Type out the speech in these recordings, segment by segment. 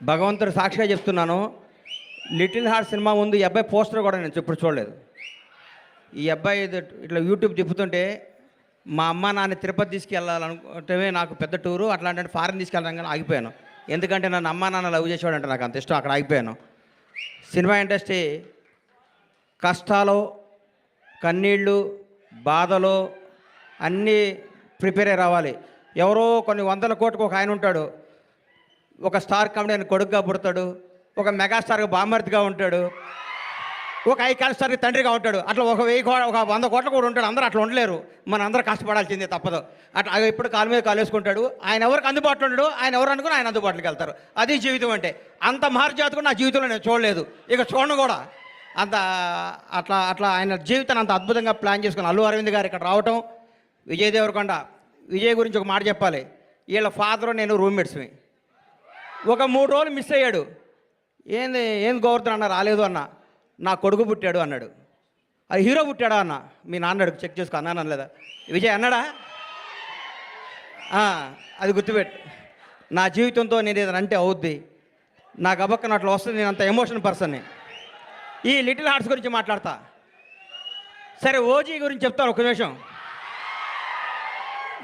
భగవంతుడు సాక్షిగా చెప్తున్నాను లిటిల్ హార్ట్ సినిమా ముందు ఈ అబ్బాయి పోస్టర్ కూడా నేను ఇప్పుడు చూడలేదు. ఈ అబ్బాయి ఇట్లా యూట్యూబ్ తిప్పుతుంటే మా అమ్మ నాన్న తిరుపతి తీసుకెళ్ళాలనుకుంటే నాకు పెద్ద టూరు అట్లాంటి ఫారెన్ తీసుకెళ్ళడం కానీ ఆగిపోయాను. ఎందుకంటే నన్ను అమ్మ నాన్న లవ్ చేసేవాడంటే నాకు అంత ఇష్టం అక్కడ ఆగిపోయాను. సినిమా ఇండస్ట్రీ కష్టాలు కన్నీళ్ళు బాధలు అన్నీ ప్రిపేర్ అయ్యి రావాలి. ఎవరో కొన్ని వందల కోట్లకు ఒక ఆయన ఉంటాడు ఒక స్టార్ కామెడీ కొడుకుగా పుడతాడు ఒక మెగాస్టార్గా బామర్తిగా ఉంటాడు ఒక ఐకాన్ స్టార్కి తండ్రిగా ఉంటాడు. అట్లా ఒక వెయ్యి కోట ఒక వంద కోట్ల కూడా ఉంటాడు. అందరూ అట్లా ఉండలేరు. మన అందరూ కష్టపడాల్సిందే తప్పదు. అట్లా అవి ఇప్పుడు కాలు మీద కాలు వేసుకుంటాడు. ఆయన ఎవరికి అందుబాటులో ఉండడు ఆయన ఎవరు అనుకుని ఆయన అందుబాటులోకి వెళ్తారు. అది జీవితం అంటే. అంత మహర్జాత్ నా జీవితంలో నేను చూడలేదు. ఇక చూడను కూడా. అంత అట్లా అట్లా ఆయన జీవితాన్ని అంత అద్భుతంగా ప్లాన్ చేసుకుని అల్లు అరవింద్ గారు ఇక్కడ రావటం విజయ్ దేవరకొండ విజయ్ గురించి ఒక మాట చెప్పాలి. వీళ్ళ ఫాదర్ నేను రూమ్మేట్స్మి ఒక మూడు రోజులు మిస్ అయ్యాడు. ఏంది ఏం గోవర్ధన్ అన్న రాలేదు అన్న. నా కొడుకు పుట్టాడు అన్నాడు. అది హీరో పుట్టాడా అన్న? మీ నాన్నడు చెక్ చేసుకో అన్నాను అనలేదా? విజయ్ అన్నాడా? అది గుర్తుపెట్టు. నా జీవితంతో నేను ఏదైనా అంటే అవుద్ది. నాకు అబక్కన అట్లా వస్తుంది నేను అంత ఎమోషన్ పర్సన్ని ఈ లిటిల్ హార్ట్స్ గురించి మాట్లాడతా. సరే ఓజీ గురించి చెప్తాను ఒక నిమిషం.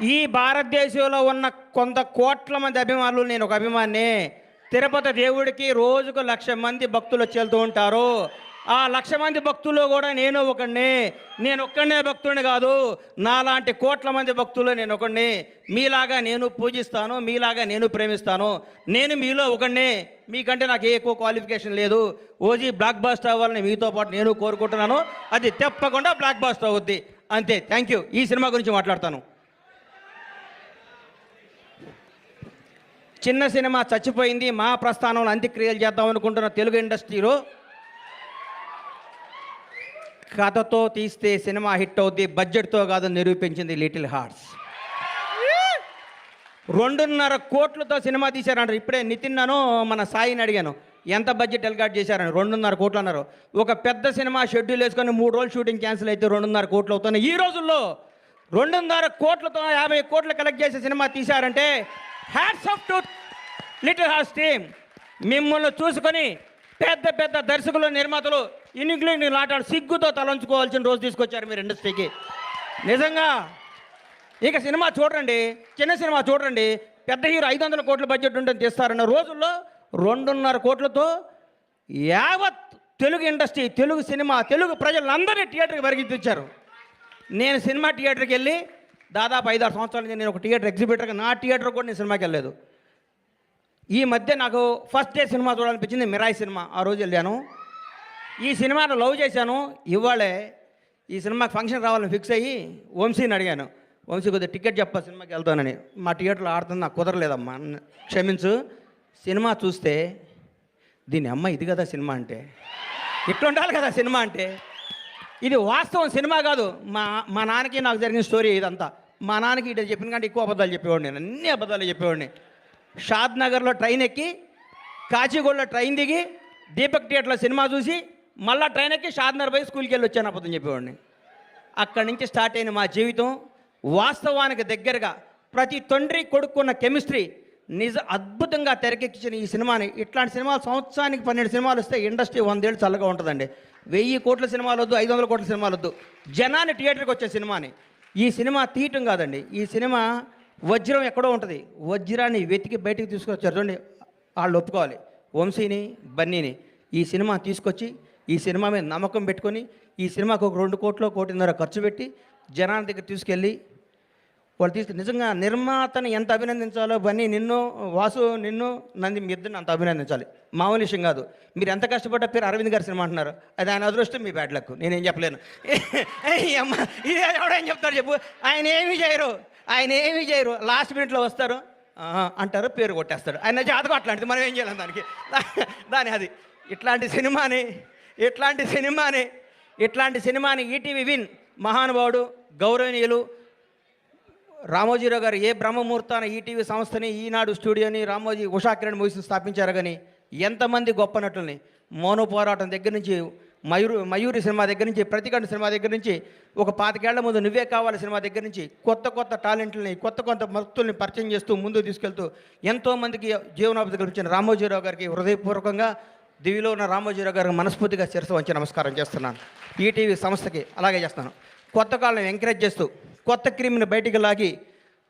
ఈ భారతదేశంలో ఉన్న కొంత కోట్ల మంది అభిమానులు నేను ఒక అభిమాని. తిరుపతి దేవుడికి రోజుకు లక్ష మంది భక్తులు వచ్చేళ్తూ ఉంటారు. ఆ లక్ష మంది భక్తుల్లో కూడా నేను ఒకడిని నేను ఒక్కడనే భక్తుడిని కాదు. నాలాంటి కోట్ల మంది భక్తులు నేను ఒకడిని మీలాగా నేను పూజిస్తాను మీలాగా నేను ప్రేమిస్తాను. నేను మీలో ఒకడిని మీకంటే నాకు ఏ ఎక్కువ క్వాలిఫికేషన్ లేదు. ఓజీ బ్లాక్ బాస్ట్ అవ్వాలని మీతో పాటు నేను కోరుకుంటున్నాను. అది తప్పకుండా బ్లాక్ బాస్ట్ అవుద్ది. అంతే. థ్యాంక్ యూ ఈ సినిమా గురించి మాట్లాడతాను. చిన్న సినిమా చచ్చిపోయింది మా ప్రస్థానంలో అంత్యక్రియలు చేద్దాం అనుకుంటున్న తెలుగు ఇండస్ట్రీలో. కథతో తీస్తే సినిమా హిట్ అవుద్ది బడ్జెట్తో కాదు నిరూపించింది లిటిల్ హార్ట్స్. రెండున్నర కోట్లతో సినిమా తీశారంటారు. ఇప్పుడే నితిన్నను మన సాయిని అడిగాను ఎంత బడ్జెట్ ఎల్గాట్ చేశారని. రెండున్నర కోట్లు అన్నారు. ఒక పెద్ద సినిమా షెడ్యూల్ వేసుకొని మూడు రోజులు షూటింగ్ క్యాన్సిల్ అయితే రెండున్నర కోట్లు అవుతున్నాయి. ఈ రోజుల్లో రెండున్నర కోట్లతో యాభై కోట్లు కలెక్ట్ చేసే cinema తీశారంటే hats off to little house team మిమ్మల్ని చూసుకొని పెద్ద పెద్ద దర్శకులు నిర్మాతలు ఇన్నింగ్లీంగ్ నాటాడు సిగ్గుతో తలంచుకోవాల్సిన రోజు తీసుకొచ్చారు మీరు ఇండస్ట్రీకి నిజంగా ఇక సినిమా చూడండి చిన్న సినిమా చూడండి పెద్ద హీరో ఐదు వందల కోట్ల బడ్జెట్ ఉంటుంది తీస్తారన్న రోజుల్లో రెండున్నర కోట్లతో యావత్ తెలుగు ఇండస్ట్రీ తెలుగు సినిమా తెలుగు ప్రజలందరినీ థియేటర్కి పరిగెత్తించారు నేను సినిమా థియేటర్కి వెళ్ళి దాదాపు ఐదారు సంవత్సరాల నుంచి నేను ఒక థియేటర్ ఎగ్జిబిటర్గా నా థియేటర్ కూడా నేను సినిమాకి వెళ్ళలేదు. ఈ మధ్య నాకు ఫస్ట్ డే సినిమా చూడాలనిపించింది మిరాయి సినిమా ఆ రోజు వెళ్ళాను. ఈ సినిమాను లవ్ చేశాను. ఇవాళే ఈ సినిమాకి ఫంక్షన్ రావాలని ఫిక్స్ అయ్యి వంశీని అడిగాను. వంశీ కొద్దిగా టికెట్ చెప్పా సినిమాకి వెళ్తానని. మా థియేటర్లో ఆడుతుంది నాకు కుదరలేదమ్మా క్షమించు. సినిమా చూస్తే దీని అమ్మ ఇది కదా సినిమా అంటే. ఇట్లా ఉండాలి కదా సినిమా అంటే. ఇది వాస్తవం సినిమా కాదు. మా మా నాన్నకి నాకు జరిగిన స్టోరీ ఇదంతా. మా నాన్నకి ఇటు చెప్పిన కంటే ఎక్కువ అబద్ధాలు చెప్పేవాడిని నేను అన్ని అబద్ధాలు చెప్పేవాడిని. షాద్ నగర్లో ట్రైన్ ఎక్కి కాచిగూడలో ట్రైన్ దిగి దీపక్ థియేటర్లో సినిమా చూసి మళ్ళీ ట్రైన్ ఎక్కి షాద్ నగర్ పోయి స్కూల్కి వెళ్ళి వచ్చాను అబద్ధం చెప్పేవాడిని. అక్కడి నుంచి స్టార్ట్ అయిన మా జీవితం వాస్తవానికి దగ్గరగా ప్రతి తండ్రి కొడుకున్న కెమిస్ట్రీ నిజ అద్భుతంగా తెరకెక్కించిన ఈ సినిమాని ఇట్లాంటి సినిమాలు సంవత్సరానికి పన్నెండు సినిమాలు వస్తే ఇండస్ట్రీ వందేళ్ళు చల్లగా ఉంటుందండి. వెయ్యి కోట్ల సినిమాలు వద్దు ఐదు వందల కోట్ల సినిమాలు వద్దు జనాన్ని థియేటర్కి వచ్చే సినిమాని ఈ సినిమా తీయటం కాదండి. ఈ సినిమా వజ్రం ఎక్కడో ఉంటుంది. వజ్రాన్ని వెతికి బయటికి తీసుకొచ్చారు చూడండి. వాళ్ళు ఒప్పుకోవాలి. వంశీని బన్నీని ఈ సినిమా తీసుకొచ్చి ఈ సినిమా మీద నమ్మకం పెట్టుకొని ఈ సినిమాకు ఒక రెండు కోట్లు కోటిన్నర ఖర్చు పెట్టి జనాల దగ్గర తీసుకెళ్ళి వాళ్ళు తీసుకు నిజంగా నిర్మాతని ఎంత అభినందించాలో బన్నీ నిన్ను వాసు నిన్ను నంది మీ ఇద్దరిని అంత అభినందించాలి. మామూలు విషయం కాదు. మీరు ఎంత కష్టపడ్డా పేరు అరవింద్ గారి సినిమా అంటున్నారు. అది ఆయన అదృష్టం మీ బ్యాడ్ లక్ నేనేం చెప్పలేను. ఎవడేం చెప్తారు చెప్పు. ఆయన ఏమి చేయరు. ఆయన ఏమి చేయరు. లాస్ట్ మినిట్లో వస్తారు. అంటారు పేరు కొట్టేస్తారు ఆయన జాతకం అట్లాంటిది. మనం ఏం చేయలేం దానికి. దాని అది. ఇట్లాంటి సినిమాని ఇట్లాంటి సినిమాని ఇట్లాంటి సినిమాని ఈటీవీ విన్ మహానుభావుడు గౌరవనీయులు రామోజీరావు గారు ఏ బ్రహ్మముహూర్తాన ఈటీవీ సంస్థని ఈనాడు స్టూడియోని రామోజీ ఉషా కిరణ్ మూవీస్ని స్థాపించారు కానీ ఎంతమంది గొప్ప నటుల్ని మౌన పోరాటం దగ్గర నుంచి మయూరు మయూరి సినిమా దగ్గర నుంచి ప్రతికండ సినిమా దగ్గర నుంచి ఒక పాతికేళ్ళ ముందు నువ్వే కావాలి సినిమా దగ్గర నుంచి కొత్త కొత్త టాలెంట్లని కొత్త కొత్త భక్తుల్ని పరిచయం చేస్తూ ముందుకు తీసుకెళ్తూ ఎంతోమందికి జీవనోపతి కల్పించిన రామోజీరావు గారికి హృదయపూర్వకంగా దివిలో ఉన్న రామోజీరావు గారికి మనస్ఫూర్తిగా శిరస వంచి నమస్కారం చేస్తున్నాను. ఈటీవీ సంస్థకి అలాగే చేస్తాను. కొత్త కాలం ఎంకరేజ్ చేస్తూ కొత్త క్రిమిని బయటికి లాగి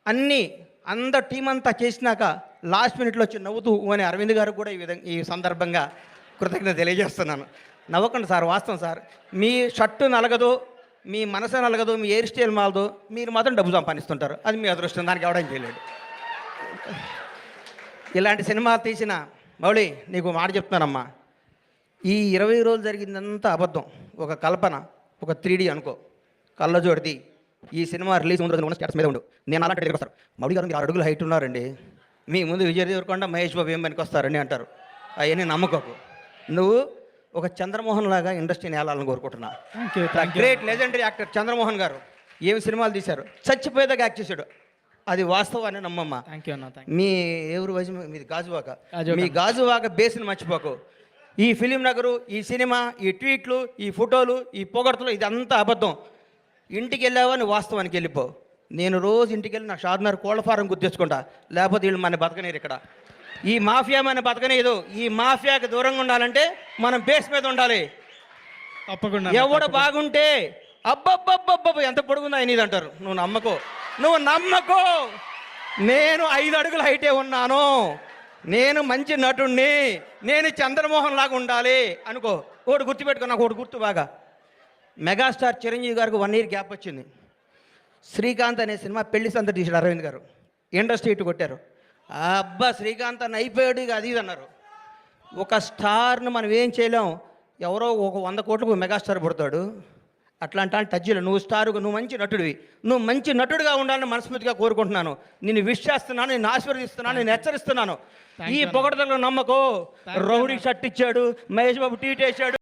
అన్నీ అంద టీం అంతా చేసినాక లాస్ట్ మినిట్లో వచ్చి నవ్వుతూ అని అరవింద్ గారు కూడా ఈ విధంగా ఈ సందర్భంగా కృతజ్ఞత తెలియజేస్తున్నాను. నవ్వకండి సార్ వాస్తవం సార్. మీ షర్టు నలగదు మీ మనసు నలగదు మీ హెయిర్ స్టైల్ మాలదు మీరు మాత్రం డబ్బు సంపాదిస్తుంటారు. అది మీ అదృష్టం దానికి ఎవడం చేయలేడు. ఇలాంటి సినిమా తీసిన మౌళి నీకు మాట చెప్తున్నానమ్మా. ఈ ఇరవై రోజులు జరిగిందంతా అబద్ధం. ఒక కల్పన ఒక త్రీ అనుకో. కళ్ళజోడిది ఈ సినిమా రిలీజ్ ముందు రోజున స్టేటస్ మీద ఉండు. నేను అలాంటి దగ్గరికి వస్తారు. మౌడి గారు మీరు అడుగులు హైట్ ఉన్నారండి. మీ ముందు విజయ్ దేవరకొండ మహేష్ బాబు ఏం పనికి వస్తారని అంటారు. అవన్నీ నమ్మకోకు. నువ్వు ఒక చంద్రమోహన్ లాగా ఇండస్ట్రీని వెళ్ళాలని కోరుకుంటున్నా. గ్రేట్ లెజెండరీ యాక్టర్ చంద్రమోహన్ గారు. ఏమి సినిమాలు తీశారు? చచ్చిపోయేదాకా యాక్ట్ చేశాడు. అది వాస్తవాన్ని నమ్మమ్మ. మీ ఎవరు వయసు? మీది గాజువాక. గాజువాక. మీ గాజువాక బేస్ని మర్చిపోకు. ఈ ఫిలిం నగరు ఈ సినిమా ఈ ట్వీట్లు ఈ ఫోటోలు ఈ పొగడ్తలు ఇదంతా అబద్ధం. ఇంటికి వెళ్ళావని వాస్తవానికి వెళ్ళిపో. నేను రోజు ఇంటికి వెళ్ళి నా షాద్నర్ కోళ్ళ ఫారం గుర్తించుకుంటా. లేకపోతే వీళ్ళు మన బతకనేరు ఇక్కడ. ఈ మాఫియా మన బతకనేదు. ఈ మాఫియాకి దూరంగా ఉండాలంటే మనం బేస్ మీద ఉండాలి. తప్పకుండా ఎవడు. బాగుంటే అబ్బబ్బబ్బబ్బబ్బ ఎంత పొడుగుందా ఇది అంటారు. నువ్వు నమ్మకో. నువ్వు నమ్మకో. నేను ఐదు అడుగుల హైటే ఉన్నాను. నేను మంచి నటుణ్ణి. నేను చంద్రమోహన్ లాగా ఉండాలి అనుకో. ఒకటి గుర్తుపెట్టుకో నాకు ఒకటి గుర్తు బాగా. మెగాస్టార్ చిరంజీవి గారికి వన్ ఇయర్ గ్యాప్ వచ్చింది. శ్రీకాంత్ అనే సినిమా పెళ్ళి సంత తీసాడు అరవింద్ గారు. ఇండస్ట్రీ ఇటు కొట్టారు. అబ్బా శ్రీకాంత్ అని అయిపోయాడు ఇక అది ఇది అన్నారు. ఒక స్టార్ను మనం ఏం చేయలేం. ఎవరో ఒక వంద కోట్లకు మెగాస్టార్ పుడతాడు. అట్లాంటి అంటే టచ్ చేయలేవు. నువ్వు స్టార్ నువ్వు మంచి నటుడివి. నువ్వు మంచి నటుడిగా ఉండాలని మనస్ఫూర్తిగా కోరుకుంటున్నాను. నిన్ను విష్ చేస్తున్నాను నేను ఆశీర్వదిస్తున్నాను నేను హెచ్చరిస్తున్నాను. ఈ. పొగడతలో నమ్మకో. రౌడీ. షర్ట్ ఇచ్చాడు మహేష్ బాబు టీట్ వేసాడు